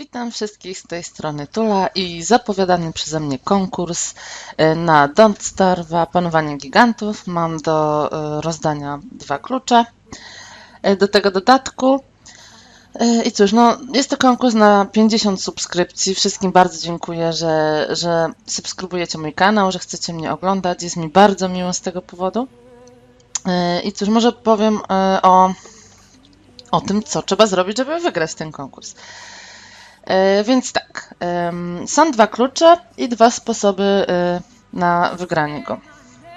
Witam wszystkich z tej strony Tula i zapowiadany przeze mnie konkurs e, na Don't Starve'a Panowanie Gigantów. Mam do e, rozdania dwa klucze e, do tego dodatku. I cóż, no, jest to konkurs na 50 subskrypcji. Wszystkim bardzo dziękuję, że, że subskrybujecie mój kanał, że chcecie mnie oglądać. Jest mi bardzo miło z tego powodu. I cóż, może powiem o, o tym, co trzeba zrobić, żeby wygrać ten konkurs. E, Więc tak, są dwa klucze i dwa sposoby e, na wygranie go.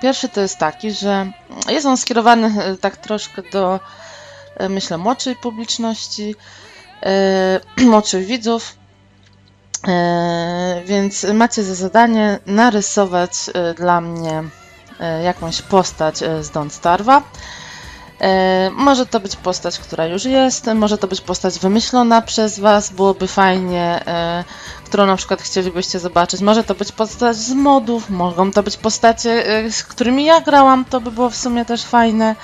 Pierwszy to jest taki, że jest on skierowany e, tak troszkę do, myślę, młodszej publiczności, młodszych widzów. Więc macie za zadanie narysować dla mnie jakąś postać z Don't Starve'a. E, Może to być postać, która już jest, może to być postać wymyślona przez Was, byłoby fajnie, e, którą na przykład chcielibyście zobaczyć. Może to być postać z modów, mogą to być postacie, e, z którymi ja grałam, to by było w sumie też fajne.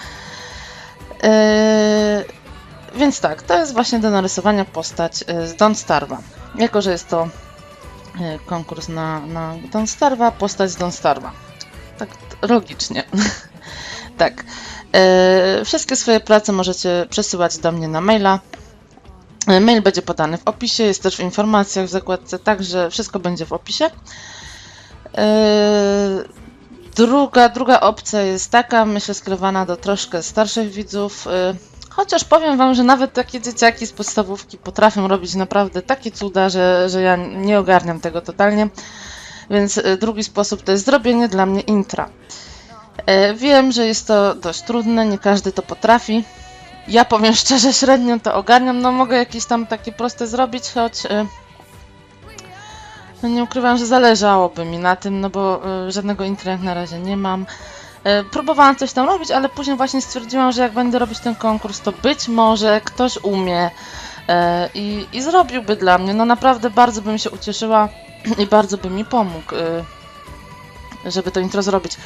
Więc tak, to jest właśnie do narysowania postać z Don't Starve'a. Jako, że jest to konkurs na, na Don't Starve'a, postać z Don't Starve'a. Tak logicznie. tak. E, Wszystkie swoje prace możecie przesyłać do mnie na maila. E, Mail będzie podany w opisie, jest też w informacjach w zakładce, także wszystko będzie w opisie. E, Druga, druga opcja jest taka, myślę, skierowana do troszkę starszych widzów. Chociaż powiem Wam, że nawet takie dzieciaki z podstawówki potrafią robić naprawdę takie cuda, że, że ja nie ogarniam tego totalnie. Więc drugi sposób to jest zrobienie dla mnie intra. E, Wiem, że jest to dość trudne, nie każdy to potrafi. Ja powiem szczerze, średnio to ogarniam. No mogę jakieś tam takie proste zrobić, choć e, no nie ukrywam, że zależałoby mi na tym, no bo e, żadnego jak na razie nie mam. Próbowałam coś tam robić, ale później właśnie stwierdziłam, że jak będę robić ten konkurs, to być może ktoś umie i, i zrobiłby dla mnie. No naprawdę bardzo bym się ucieszyła i bardzo by mi pomógł, żeby to intro zrobić.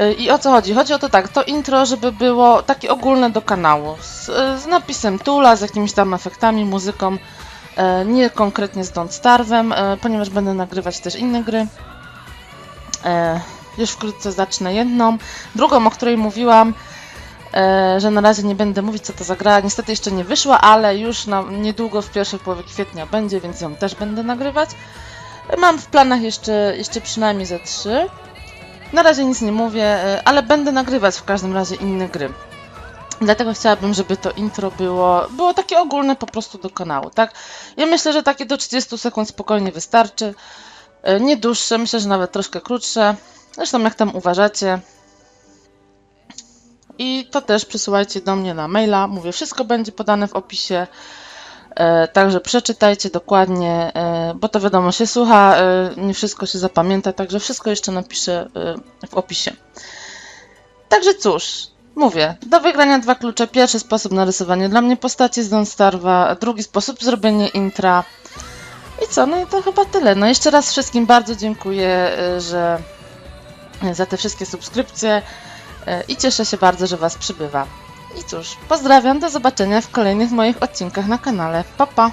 Y, I o co chodzi? Chodzi o to tak, to intro, żeby było takie ogólne do kanału, z, z napisem Tula, z jakimiś tam efektami, muzyką, e, nie konkretnie z Don't Starve'em, e, ponieważ będę nagrywać też inne gry. Już wkrótce zacznę jedną. Drugą, o której mówiłam, że na razie nie będę mówić, co to za gra. Niestety jeszcze nie wyszła, ale już na, niedługo w pierwszej połowie kwietnia będzie, więc ją też będę nagrywać. Mam w planach jeszcze, jeszcze przynajmniej ze trzy. Na razie nic nie mówię, y, ale będę nagrywać w każdym razie inne gry. Dlatego chciałabym, żeby to intro było, było takie ogólne po prostu do kanału, tak? Ja myślę, że takie do 30 sekund spokojnie wystarczy. Y, Nie dłuższe, myślę, że nawet troszkę krótsze. Zresztą jak tam uważacie. I to też przysyłajcie do mnie na maila. Mówię, wszystko będzie podane w opisie. E, Także przeczytajcie dokładnie, e, bo to wiadomo się słucha, e, nie wszystko się zapamięta, także wszystko jeszcze napiszę w opisie. Także cóż, mówię, do wygrania dwa klucze. Pierwszy sposób narysowanie dla mnie postaci z Don't Starve'a, drugi sposób zrobienie intra. I co, no i to chyba tyle. No jeszcze raz wszystkim bardzo dziękuję, że za te wszystkie subskrypcje i cieszę się bardzo, że Was przybywa. I cóż, pozdrawiam, do zobaczenia w kolejnych moich odcinkach na kanale. Pa, pa!